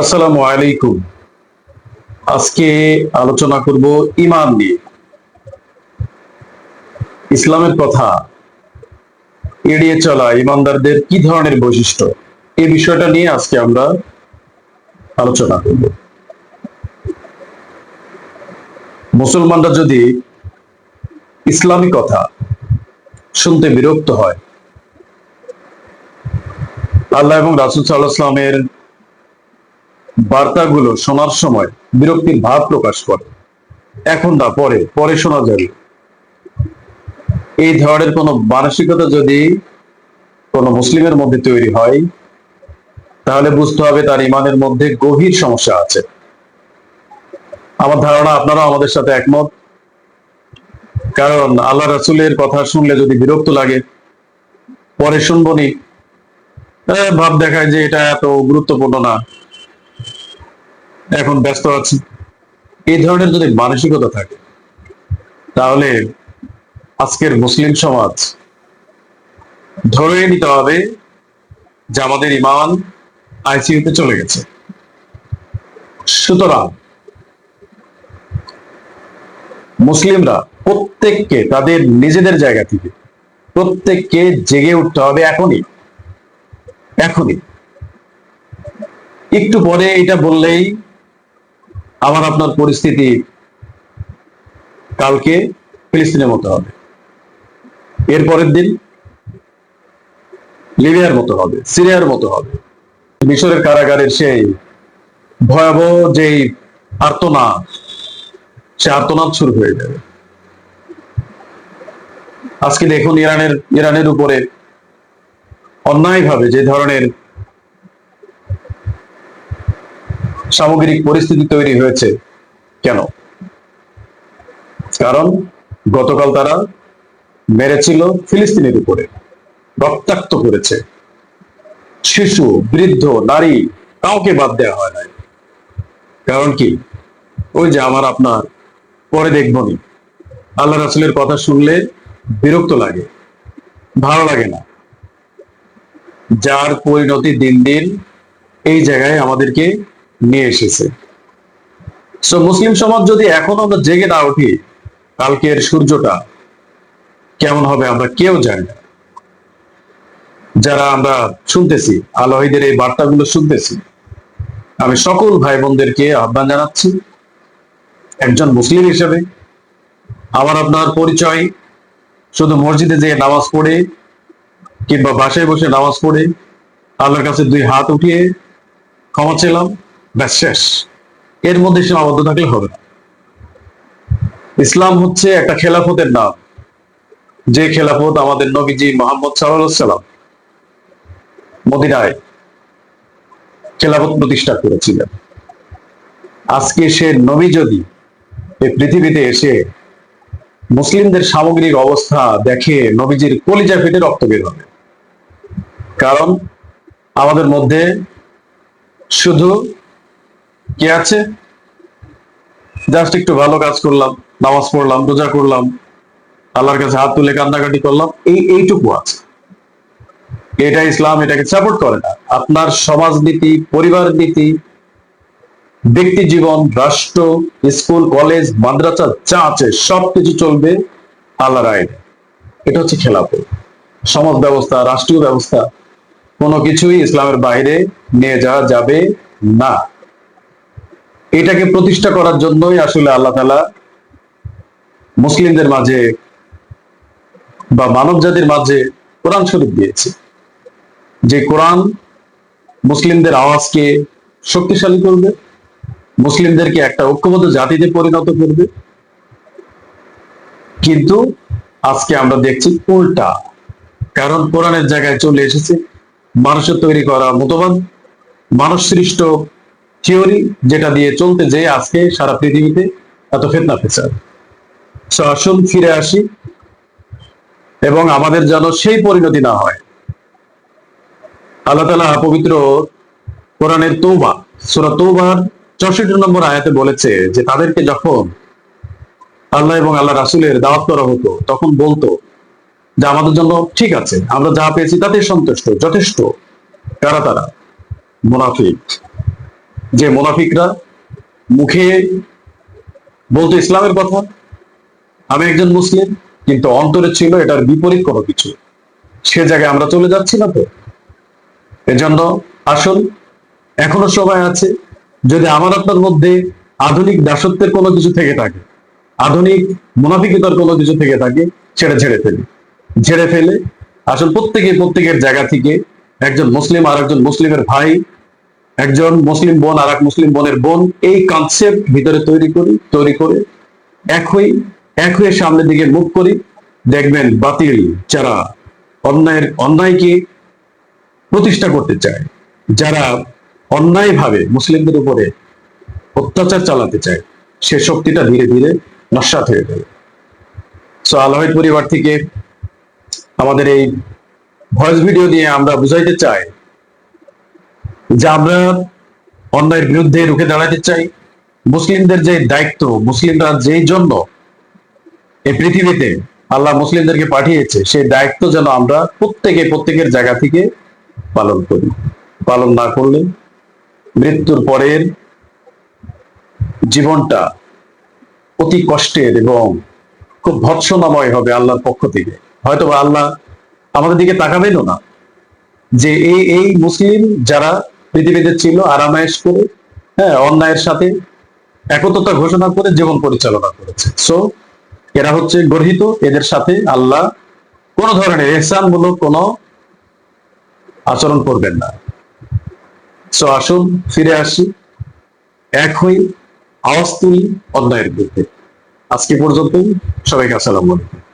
আসসালামু আলাইকুম। আজকে আলোচনা করব ইমান নিয়ে। ইসলামের কথা এড়িয়ে চলা ইমানদারদের কি ধরনের বৈশিষ্ট্য? এই বিষয়টা নিয়ে আজকে আমরা আলোচনা করব। মুসলমানরা যদি ইসলামী কথা শুনতে বিরক্ত হয়, আল্লাহ এবং রাসুল সাল্লাহ ইসলামের বার্তাগুলো শোনার সময় বিরক্তির ভাব প্রকাশ করে। এখন না পরে পরে শোনা যাবে। এই ধরনের কোনো মানসিকতা যদি কোনো মুসলিমের মধ্যে তৈরি হয়, তাহলে বুঝতে হবে তার ইমানের মধ্যে গভীর সমস্যা আছে। আমার ধারণা আপনারা আমাদের সাথে একমত। কারণ আল্লাহ রাসুলের কথা শুনলে যদি বিরক্ত লাগে, পরে শুনবনি ভাব দেখায় যে এটা এত গুরুত্বপূর্ণ না। এখন ব্যস্ত আছি। এই ধরনের যদি মানসিকতা থাকে, তাহলে আজকের মুসলিম সমাজ ধরে নিতে হবে যে আমাদের ইমান আইসিইউতে চলে গেছে। সুতরাং মুসলিমরা প্রত্যেককে তাদের নিজেদের জায়গা থেকে প্রত্যেককে জেগে উঠতে হবে এখনই এখনই। একটু পরে এটা বললেই আমার আপনার পরিস্থিতি কালকে ফিলিস্তিনের মতো হবে। এরপরের দিন লিবিয়ার মতো হবে, সিরিয়ার মতো হবে। মিশরের কারাগারের সেই ভয়াবহ যেই আর্তনাদ, সে আর্তনাদ শুরু হয়ে যাবে। আজকে দেখুন ইরানের ইরানের উপরে অন্যায়ভাবে যে ধরনের সামগ্রিক পরিস্থিতি তৈরি হয়েছে। কেন? কারণ গতকাল তারা মেরেছিল ফিলিস্তিনের উপরে। রক্তাক্ত করেছে। শিশু, বৃদ্ধ, নারী, কাউকে বাদ দেওয়া হয় নাই। কারণ কি? ওই যে আমার আপনার, পরে দেখব দেখবনি আল্লাহ রাসুলের কথা শুনলে বিরক্ত লাগে, ভালো লাগে না। যার পরিণতি দিন দিন এই জায়গায় আমাদেরকে নিয়ে এসেছে। সো মুসলিম সমাজ যদি এখন আমরা জেগে না উঠি, কালকের সূর্যটা কেমন হবে আমরা কেউ জানি না। যারা আমরা শুনতেছি আলোহিদের এই বার্তাগুলো শুনতেছি, আমি সকল ভাই বোনদেরকে আহ্বান জানাচ্ছি, একজন মুসলিম হিসেবে আমার আপনার পরিচয়, শুধু মসজিদে যেয়ে নামাজ পড়ে কিংবা বাসায় বসে নামাজ পড়ে, আল্লাহর কাছে দুই হাত উঠিয়ে ক্ষমা চেলাম। ব্যাস, শেষ। এর মধ্যে সীমাবদ্ধ থাকলে হবে না। ইসলাম হচ্ছে একটা খেলাফতের নাম। যে খেলাফত আমাদের নবীজি মোহাম্মদ সাল্লাম মদিনায় খেলাফত প্রতিষ্ঠা করেছিলেন। আজকে সে নবী যদি এই পৃথিবীতে এসে মুসলিমদের সামগ্রিক অবস্থা দেখে নবীজির কলিজা ফেটে রক্ত বের হবে। কারণ আমাদের মধ্যে শুধু কি আছে? জাস্ট একটু ভালো কাজ করলাম, নামাজ পড়লাম, রোজা করলাম, আল্লাহর কাছে হাত তুলে কান্দাকাটি করলাম, এই, এইটুকু আছে। এটা ইসলাম এটাকে সাপোর্ট করে না। আপনার সমাজনীতি পরিবার নীতি ব্যক্তি জীবন, রাষ্ট্র, স্কুল, কলেজ, মাদ্রাসা, যা আছে, সবকিছু চলবে আল্লাহর আইনে। এটা হচ্ছে খেলাফত সমাজ ব্যবস্থা, রাষ্ট্রীয় ব্যবস্থা, কোনো কিছুই ইসলামের বাইরে নিয়ে যাওয়া যাবে না। এটাকে প্রতিষ্ঠা করার জন্যই আসলে আল্লাহ তালা মুসলিমদের মাঝে বা মানব জাতির মাঝে কোরআন শরীফ দিয়েছে। যে কোরআন মুসলিমদের আওয়াজকে শক্তিশালী করবে, মুসলিমদেরকে একটা ঐক্যবদ্ধ জাতিতে পরিণত করবে। কিন্তু আজকে আমরা দেখছি উল্টা, কারণ কোরআনের জায়গায় চলে এসেছে মানুষের তৈরি করা মতবাদ মানুষ সৃষ্ট থিওরি যেটা দিয়ে চলতে যে আজকে সারা পৃথিবীতে এত ফেতনা ফেসাদ। So, আসুন ফিরে আসি। এবং আমাদের যেন সেই পরিণতি না হয়। আল্লাহ তালা পবিত্র কোরআনের তৌবা সুরা তৌবার চৌষট্টি নম্বর আয়াতে বলেছে যে তাদেরকে যখন আল্লাহ এবং আল্লাহ রাসুলের দাওয়াত করা হতো তখন বলতো যে আমাদের জন্য ঠিক আছে আমরা যা পেয়েছি তাতে সন্তুষ্ট যথেষ্ট কারা তারা? মুনাফিক। যে মোনাফিকরা মুখে বলতে ইসলামের কথা, আমি একজন মুসলিম, কিন্তু অন্তরে ছিল এটার বিপরীত কোনো কিছু। সে জায়গায় আমরা চলে যাচ্ছি না তো? এজন্য আসল এখনও সময় আছে, যদি আমার আপনার মধ্যে আধুনিক দাসত্বের কোনো কিছু থেকে থাকে, আধুনিক মুনাফিকতার কোনো কিছু থেকে থাকে, সেটা ছেড়ে ফেলে। ঝেড়ে ফেলে আসল প্রত্যেকে প্রত্যেকের জায়গা থেকে একজন মুসলিম আর একজন মুসলিমের ভাই একজন মুসলিম বোন আর এক মুসলিম বোনের বোন এই কনসেপ্ট ভিতরে তৈরি করি, তৈরি করে এক হই এক হয়ে সামনের দিকে মুখ করি। দেখবেন বাতিল যারা অন্যায়ের, অন্যায়কে প্রতিষ্ঠা করতে চায়, যারা অন্যায়ভাবে মুসলিমদের উপরে অত্যাচার চালাতে চায়, সে শক্তিটা ধীরে ধীরে নস্বাত হয়ে যাবে সো আলহাইদ পরিবার থেকে আমাদের এই ভয়েস ভিডিও দিয়ে আমরা বুঝাইতে চাই যে আমরা অন্যায়ের বিরুদ্ধে রুখে দাঁড়াতে চাই, মুসলিমদের যে দায়িত্ব, মুসলিমরা যেই জন্য এই পৃথিবীতে আল্লাহ মুসলিমদেরকে পাঠিয়েছে, সেই দায়িত্ব যেন আমরা প্রত্যেকে প্রত্যেকের জায়গা থেকে পালন করি। পালন না করলে মৃত্যুর পরের জীবনটা অতি কষ্টের এবং খুব ভৎসনাময় হবে আল্লাহর পক্ষ থেকে। হয়তো আল্লাহ আমাদের দিকে তাকাবেনও না যে এই এই মুসলিম যারা পৃথিবীতে ছিল আরামায়েশ করে হ্যাঁ অন্যায়ের সাথে একততা ঘোষণা করে জীবন পরিচালনা করেছে। সো এরা হচ্ছে গর্হিত, এদের সাথে আল্লাহ কোন ধরনের এহসানমূলক কোনো আচরণ করবেন না। সো আসুন, ফিরে আসি এক হই আওয়াজ তুলি অন্যায়ের বিরুদ্ধে। আজকে পর্যন্ত সবাইকে আসসালামু আলাইকুম।